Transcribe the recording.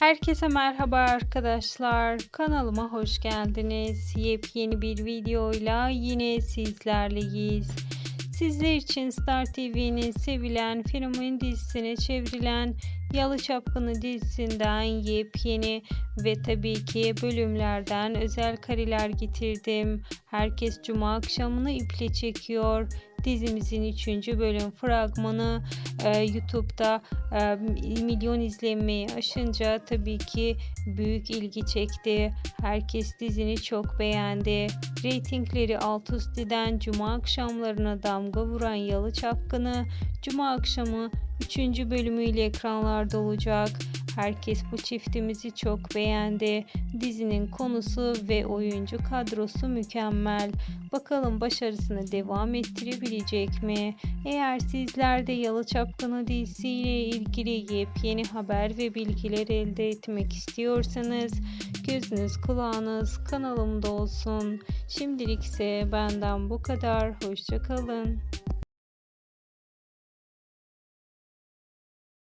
Herkese merhaba arkadaşlar. Kanalıma hoş geldiniz. Yepyeni bir videoyla yine sizlerleyiz. Sizler için Star TV'nin sevilen fenomen dizisine çevrilen Yalı Çapkını dizisinden yepyeni ve tabii ki bölümlerden özel kareler getirdim. Herkes cuma akşamını iple çekiyor. Dizimizin 3. bölüm fragmanı e, YouTube'da e, milyon izlenmeyi aşınca tabii ki büyük ilgi çekti. Herkes dizini çok beğendi. Reytingleri alt üst eden Cuma akşamlarına damga vuran Yalı Çapkını Cuma akşamı 3. bölümüyle ekranlarda olacak. Herkes bu çiftimizi çok beğendi. Dizinin konusu ve oyuncu kadrosu mükemmel. Bakalım başarısını devam ettirebilecek mi? Eğer sizler de Yalı Çapkını dizisiyle ilgili yepyeni haber ve bilgiler elde etmek istiyorsanız gözünüz kulağınız kanalımda olsun. Şimdilik ise benden bu kadar. Hoşçakalın.